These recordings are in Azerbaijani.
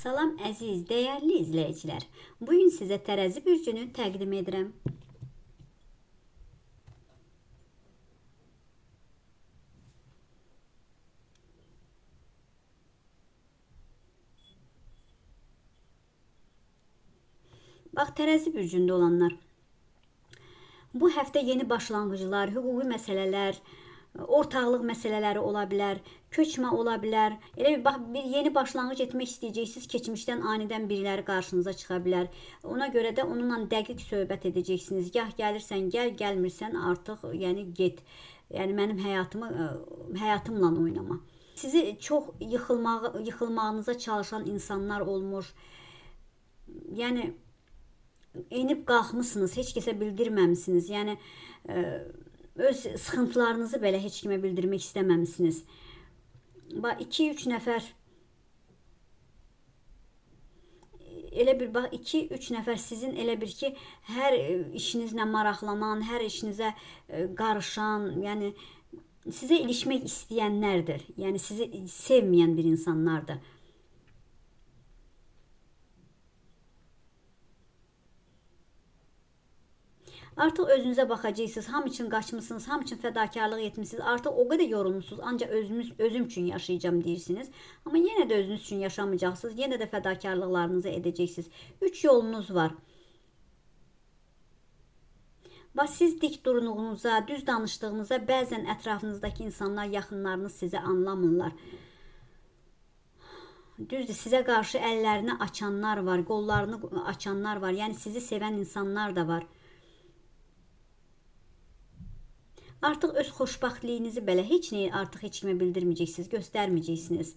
Salam əziz, dəyərli izləyicilər. Bu gün sizə tərəzi bürcünü təqdim edirəm. Bax, tərəzi bürcündə olanlar. Bu həftə yeni başlanğıclar, hüquqi məsələlər, ortaqlıq məsələləri ola bilər, köçmə ola bilər. Elə bir bax bir yeni başlanğıc etmək istəyəcəksiniz, keçmişdən anidən biriləri qarşınıza çıxa bilər. Ona görə də onunla dəqiq söhbət edəcəksiniz. Gah gəlirsən, gəl, gəlmirsən, artıq yəni get. Yəni mənim həyatımı həyatımla oynama. Sizi çox yıxılmağı yıxılmağınıza çalışan insanlar olmuş. Yəni enib qalxmısınız, heç kəsə bildirməmisiniz. Yəni ə, öz sıxıntılarınızı belə heç kimə bildirmək istəməmisiniz. Bax 2-3 nəfər elə bir bax 2-3 nəfər sizin elə bir ki, hər işinizlə maraqlanan, hər işinizə e, qarışan, yəni sizə ilişmək istəyənlərdir. Yəni sizi sevməyən bir insanlardır. Artıq özünüzə baxacaqsınız. Ham üçün qaçmısınız, ham üçün fədakarlıq etmisiniz. Artıq o qədər yorulmusunuz. Ancaq özünüz özüm üçün yaşayacağam deyirsiniz. Amma yenə də özünüz üçün yaşamayacaqsınız. Yenə də fədakarlıqlarınızı edəcəksiniz. Üç yolunuz var. Bax siz dik durduğunuza, düz danışdığınıza bəzən ətrafınızdakı insanlar, yaxınlarınız sizi anlamırlar. Düzdür, sizə qarşı əllərini açanlar var, qollarını açanlar var. Yəni sizi sevən insanlar da var. Artıq öz xoşbəxtliyinizi belə heç nəyi artıq heç kimə bildirməyəcəksiniz, göstərməyəcəksiniz.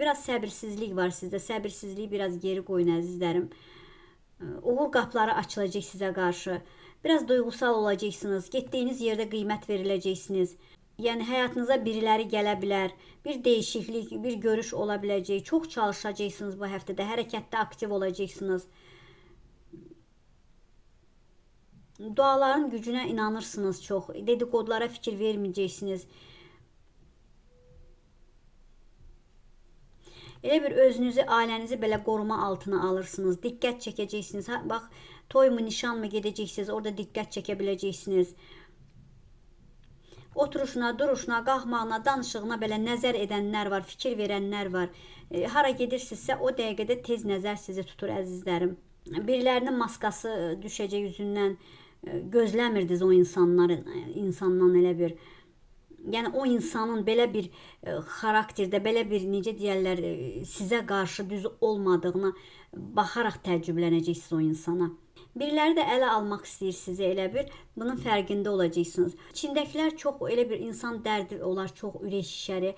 Biraz səbirsizlik var sizdə. Səbirsizliyi biraz geri qoyun əzizlərim. Uğur qapıları açılacaq sizə qarşı. Biraz duyğusal olacaqsınız. Getdiyiniz yerdə qiymət veriləcəksiniz. Yəni həyatınıza biriləri gələ bilər. Bir dəyişiklik, bir görüş ola biləcək. Çox çalışacaqsınız bu həftədə. Hərəkətdə aktiv olacaqsınız. Duaların gücünə inanırsınız çox. Dedikodulara fikir verməyəcəksiniz. Elə bir özünüzü, ailənizi belə qoruma altına alırsınız. Diqqət çəkəcəksiniz. Ha, bax, toymu, nişanmı gedəcəksiniz, orada diqqət çəkə biləcəksiniz. Oturuşuna, duruşuna, qalxmağına, danışığına belə nəzər edənlər var, fikir verənlər var. E, hara gedirsinizsə o dəqiqədə tez nəzər sizi tutur əzizlərim. Birilərinin maskası düşəcək üzündən gözləmirdiniz o insanların insandan elə bir yəni o insanın belə bir e, xarakterdə, belə bir necə deyirlər, e, sizə qarşı düz olmadığına baxaraq təəccüblənəcəksiniz o insana. Biriləri də ələ almaq istəyir sizi elə bir. Bunun fərqində olacaqsınız. İçindəkilər çox elə bir insan dərdi olar, çox ürək şişəri.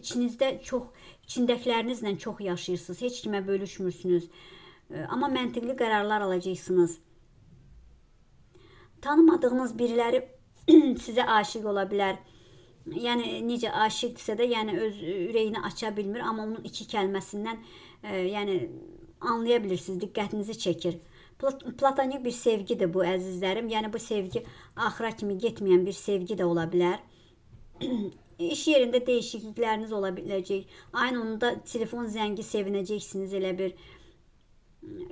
İçinizdə çox içindəkilərinizlə çox yaşayırsınız. Heç kimə bölüşmürsünüz. E, Amma məntiqli qərarlar alacaqsınız. Tanımadığınız biriləri sizə aşiq ola bilər. Yəni necə aşiqdirsə də, yəni öz ürəyini aça bilmir, amma onun iki kəlməsindən e, yəni anlaya bilirsiniz, diqqətinizi çəkir. Plat- Platonik bir sevgidir bu əzizlərim. Yəni bu sevgi axıra kimi getməyən bir sevgi də ola bilər. İş yerində dəyişiklikləriniz ola biləcək. Aynı onda telefon zəngi sevinəcəksiniz elə bir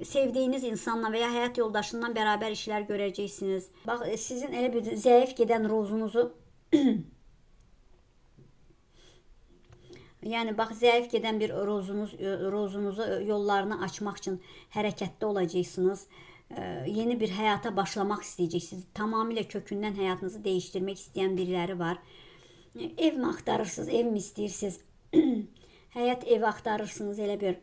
sevdiyiniz insanla və ya həyat yoldaşından bərabər işlər görəcəksiniz. Bax sizin elə bir zəif gedən ruzunuzu Yəni bax zəif gedən bir rozunuz rozunuzu yollarını açmaq üçün hərəkətdə olacaqsınız. Yeni bir həyata başlamaq istəyəcəksiniz. Tamamilə kökündən həyatınızı dəyişdirmək istəyən biriləri var. Evmi axtarırsınız, evmi istəyirsiniz? Həyat evi axtarırsınız elə bir.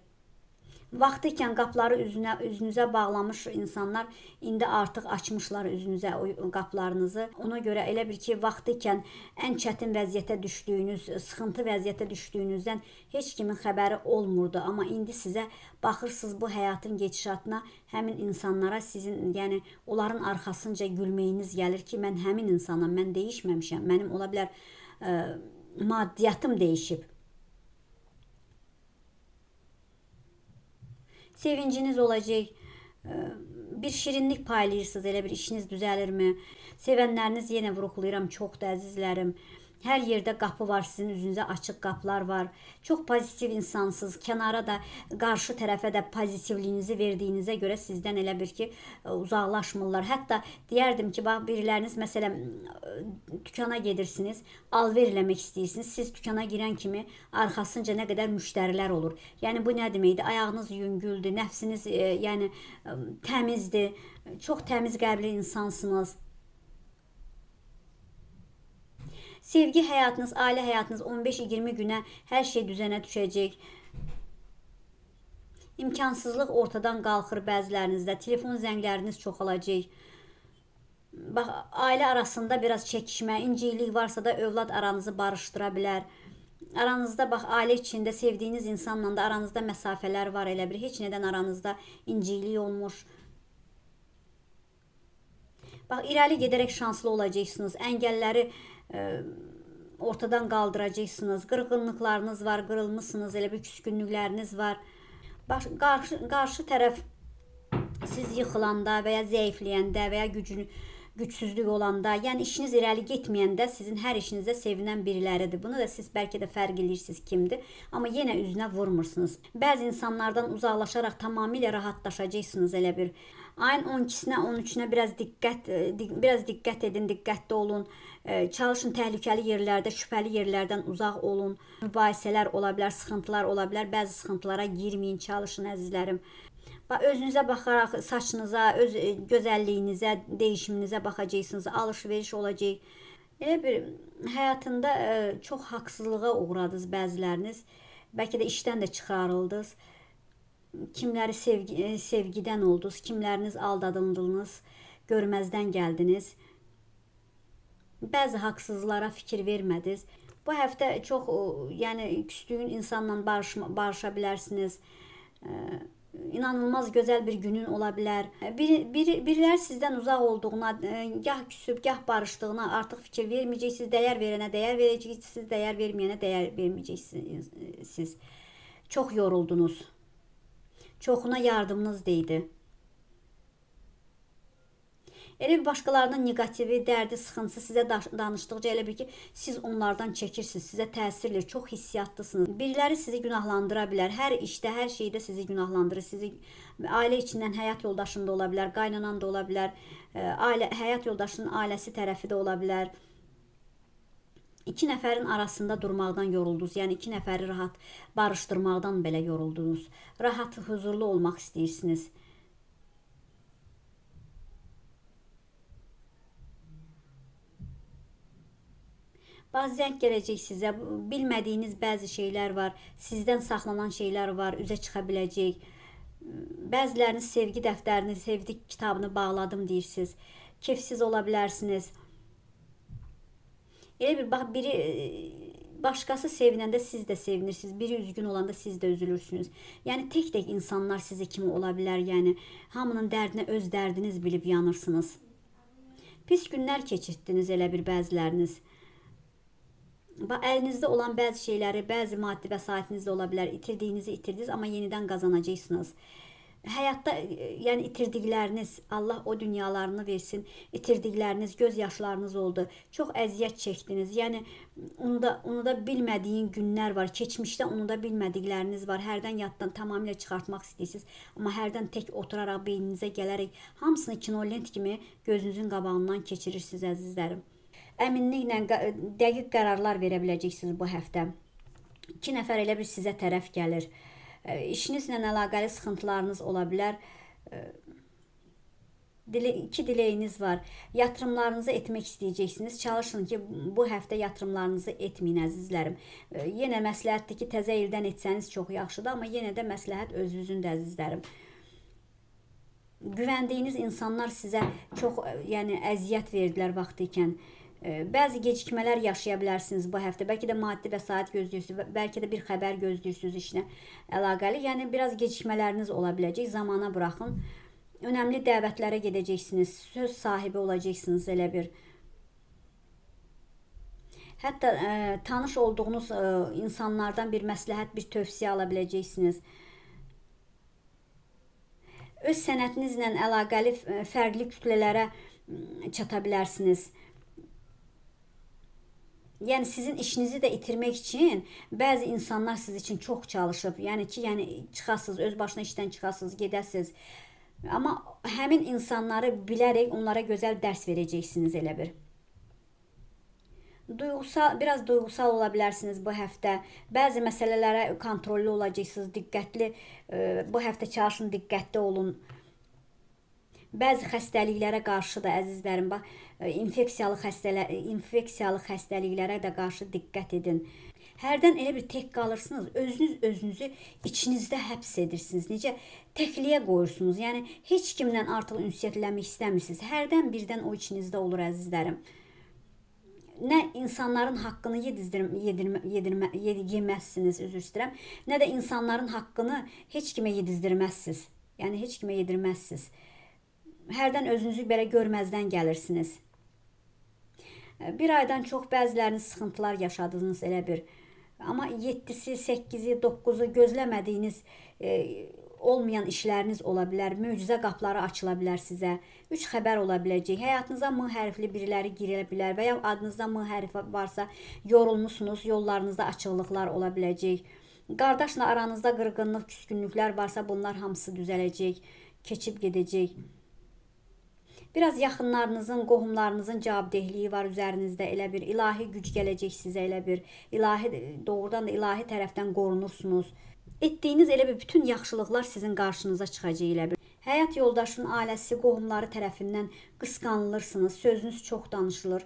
Vaxtı ikən qapıları üzünə üzünüzə bağlamış insanlar indi artıq açmışlar üzünüzə o qapılarınızı. Ona görə elə bir ki, vaxtı ikən ən çətin vəziyyətə düşdüyünüz, sıxıntı vəziyyətə düşdüyünüzdən heç kimin xəbəri olmurdu, amma indi sizə baxırsınız bu həyatın gedişatına, həmin insanlara sizin, yəni onların arxasınca gülməyiniz gəlir ki, mən həmin insanam, mən dəyişməmişəm. Mənim ola bilər ə, maddiyyatım dəyişib. Sevinciniz olacaq. Ə, Bir şirinlik paylayırsınız, elə bir işiniz düzəlirmi? Sevənləriniz yenə vurğulayıram, çox da əzizlərim. Hər yerdə qapı var, sizin üzünüzə açıq qapılar var. Çox pozitiv insansınız. Kənara da qarşı tərəfə də pozitivliyinizi verdiyinizə görə sizdən elə bir ki, uzaqlaşmırlar. Hətta deyərdim ki, bax biriləriniz məsələn dükana gedirsiniz, alver eləmək istəyirsiniz. Siz dükana girən kimi arxasınca nə qədər müştərilər olur. Yəni bu nə deməkdir? Ayağınız yüngüldür, nəfsiniz e, yəni e, təmizdir. Çox təmiz qəlbli insansınız. Sevgi həyatınız, ailə həyatınız 15-20 günə hər şey düzənə düşəcək. İmkansızlıq ortadan qalxır bəzilərinizdə. Telefon zəngləriniz çoxalacaq. Bax, ailə arasında biraz çəkişmə, inciklik varsa da övlad aranızı barışdıra bilər. Aranızda bax ailə içində sevdiyiniz insanla da aranızda məsafələr var elə bir. Heç nədən aranızda inciklik olmuş. Bax, irəli gedərək şanslı olacaqsınız. Əngəlləri ortadan qaldıracaqsınız. Qırğınlıqlarınız var, qırılmısınız, elə bir küskünlükləriniz var. Baş, qarşı, qarşı tərəf siz yıxılanda və ya zəifləyəndə və ya gücün gücsüzlük olanda, yəni işiniz irəli getməyəndə sizin hər işinizdə sevinən biriləridir. Bunu da siz bəlkə də fərq edirsiniz kimdir, amma yenə üzünə vurmursunuz. Bəzi insanlardan uzaqlaşaraq tamamilə rahatlaşacaqsınız elə bir. Ayın 12-sinə, 13-ünə biraz diqqət e, biraz diqqət edin, diqqətli olun. E, çalışın təhlükəli yerlərdə, şübhəli yerlərdən uzaq olun. Mübahisələr ola bilər, sıxıntılar ola bilər. Bəzi sıxıntılara girməyin, çalışın əzizlərim. Özünüzə baxaraq saçınıza, öz e, gözəlliyinizə, dəyişiminizə baxacaqsınız. Alış-veriş olacaq. Elə bir həyatında çox haqsızlığa uğradınız bəziləriniz. Bəlkə də işdən də çıxarıldınız kimləri sevgi, e, sevgidən oldunuz, kimləriniz aldadıldınız, görməzdən gəldiniz. Bəzi haqsızlara fikir vermədiniz. Bu həftə çox yəni küsdüyün insanla barışma, barışa bilərsiniz. İnanılmaz gözəl bir günün ola bilər. Bir, bir, birilər sizdən uzaq olduğuna, e, gah küsüb, gah barışdığına artıq fikir verməyəcəksiniz. Dəyər verənə dəyər verəcəksiniz, dəyər verməyənə dəyər verməyəcəksiniz. Çox yoruldunuz. Çoxuna yardımınız deydi. Elə bir başqalarının negativi, dərdi, sıxıntısı sizə danışdıqca elə bir ki, siz onlardan çəkirsiniz, sizə təsir edir, çox hisssiyatlısınız. Biriləri sizi günahlandıra bilər. Hər işdə, hər şeydə sizi günahlandırır. Sizi ailə içindən həyat yoldaşında ola bilər, qaynanan da ola bilər, ailə həyat yoldaşının ailəsi tərəfi də ola bilər iki nəfərin arasında durmaqdan yoruldunuz. Yəni iki nəfəri rahat barışdırmaqdan belə yoruldunuz. Rahat, huzurlu olmaq istəyirsiniz. Bazı zəng gələcək sizə. Bilmədiyiniz bəzi şeylər var. Sizdən saxlanan şeylər var. Üzə çıxa biləcək. Bəziləriniz sevgi dəftərini, sevgi kitabını bağladım deyirsiniz. Kefsiz ola bilərsiniz Elə bir bax biri başqası sevinəndə siz də sevinirsiniz. Biri üzgün olanda siz də üzülürsünüz. Yəni tək-tək insanlar sizə kimi ola bilər. Yəni hamının dərdinə öz dərdiniz bilib yanırsınız. Pis günlər keçirdiniz elə bir bəziləriniz. Bax əlinizdə olan bəzi şeyləri, bəzi maddi vəsaitiniz də ola bilər. İtirdiyinizi itirdiniz, amma yenidən qazanacaqsınız həyatda yəni itirdikləriniz, Allah o dünyalarını versin. İtirdikləriniz, göz yaşlarınız oldu. Çox əziyyət çəkdiniz. Yəni unuda unuda bilmədiyin günlər var. Keçmişdə unuda bilmədikləriniz var. Hərdən yaddan tamamilə çıxartmaq istəyirsiniz, amma hərdən tək oturaraq beyninizə gələrək hamısını kinolent kimi gözünüzün qabağından keçirirsiniz əzizlərim. Əminliklə dəqiq qərarlar verə biləcəksiniz bu həftə. 2 nəfər elə bir sizə tərəf gəlir işinizlə əlaqəli sıxıntılarınız ola bilər. Dile, iki diləyiniz var. Yatırımlarınızı etmək istəyəcəksiniz. Çalışın ki, bu həftə yatırımlarınızı etməyin əzizlərim. Yenə məsləhətdir ki, təzə ildən etsəniz çox yaxşıdır, amma yenə də məsləhət özünüzün də əzizlərim. Güvəndiyiniz insanlar sizə çox yəni əziyyət verdilər vaxtı ikən. Bəzi gecikmələr yaşaya bilərsiniz bu həftə. Bəlkə də maddi vəsait gözləyirsiniz, bəlkə də bir xəbər gözləyirsiniz işlə əlaqəli. Yəni biraz gecikmələriniz ola biləcək. Zamana buraxın. Önəmli dəvətlərə gedəcəksiniz. Söz sahibi olacaqsınız elə bir. Hətta ə, tanış olduğunuz ə, insanlardan bir məsləhət, bir tövsiyə ala biləcəksiniz. Öz sənətinizlə əlaqəli fərqli kütlələrə çata bilərsiniz yəni sizin işinizi də itirmək üçün bəzi insanlar siz üçün çox çalışıb. Yəni ki, yəni çıxasınız, öz başına işdən çıxasınız, gedəsiniz. Amma həmin insanları bilərək onlara gözəl dərs verəcəksiniz elə bir. Duyğusal, biraz duyğusal ola bilərsiniz bu həftə. Bəzi məsələlərə kontrollü olacaqsınız, diqqətli. e, Bu həftə çalışın diqqətli olun. Bəzi xəstəliklərə qarşı da əzizlərim, bax, e, infeksiyalı xəstələ infeksiyalı xəstəliklərə də qarşı diqqət edin. Hərdən elə bir tək qalırsınız, özünüz özünüzü içinizdə həbs edirsiniz. Necə təkliyə qoyursunuz. Yəni heç kimlə artıq ünsiyyətlənmək istəmirsiniz. Hərdən birdən o içinizdə olur əzizlərim. Nə insanların haqqını yedirmə, yedirmə, yed- yeməzsiniz, üzr istəyirəm. Nə də insanların haqqını heç kimə yedizdirməzsiniz. Yəni heç kimə yedirməzsiniz. Hərdən özünüzü belə görməzdən gəlirsiniz. Bir aydan çox bəziləriniz sıxıntılar yaşadınız elə bir. Amma 7-si, 8-i, 9-u gözləmədiyiniz e, olmayan işləriniz ola bilər. Möcüzə qapıları açıla bilər sizə. 3 xəbər ola biləcək. Həyatınıza M hərfli biriləri girə bilər və ya adınızda M hərfi varsa yorulmusunuz, yollarınızda açıqlıqlar ola biləcək. Qardaşla aranızda qırğınlıq, küskünlüklər varsa bunlar hamısı düzələcək, keçib gedəcək. Biraz yaxınlarınızın, qohumlarınızın cavabdehliyi var üzərinizdə. Elə bir ilahi güc gələcək sizə elə bir. İlahi doğrudan da ilahi tərəfdən qorunursunuz. Etdiyiniz elə bir bütün yaxşılıqlar sizin qarşınıza çıxacaq elə bir. Həyat yoldaşının ailəsi, qohumları tərəfindən qısqanılırsınız. Sözünüz çox danışılır.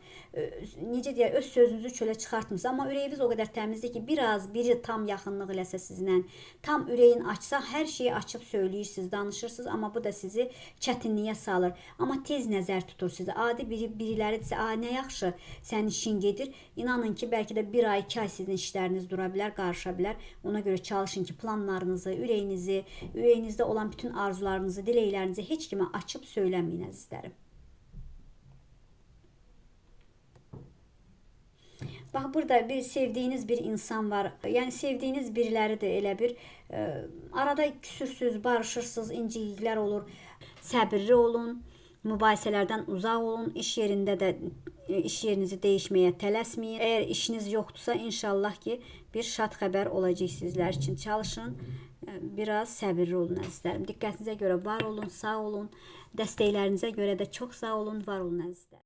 Necə deyə öz sözünüzü çölə çıxartmırsınız, amma ürəyiniz o qədər təmizdir ki, biraz biri tam yaxınlıq eləsə sizinlə, tam ürəyin açsa, hər şeyi açıb söyləyirsiniz, danışırsınız, amma bu da sizi çətinliyə salır. Amma tez nəzər tutur sizi. Adi biri biriləri desə, "A, nə yaxşı, sənin işin gedir." İnanın ki, bəlkə də 1 ay, 2 ay sizin işləriniz dura bilər, qarışa bilər. Ona görə çalışın ki, planlarınızı, ürəyinizi, ürəyinizdə olan bütün arzularınızı, diləklərinizi heç kimə açıb söyləməyin əzizlərim. Bax burada bir sevdiyiniz bir insan var. Yəni sevdiyiniz biriləri də elə bir e, arada küsürsüz, barışırsınız, incikliklər olur. Səbirli olun. Mübahisələrdən uzaq olun. İş yerində də e, iş yerinizi dəyişməyə tələsməyin. Əgər işiniz yoxdursa, inşallah ki, bir şad xəbər olacaq sizlər üçün. Çalışın. Biraz səbirli olun əzizlərim. Diqqətinizə görə var olun, sağ olun. Dəstəklərinizə görə də çox sağ olun, var olun əzizlərim.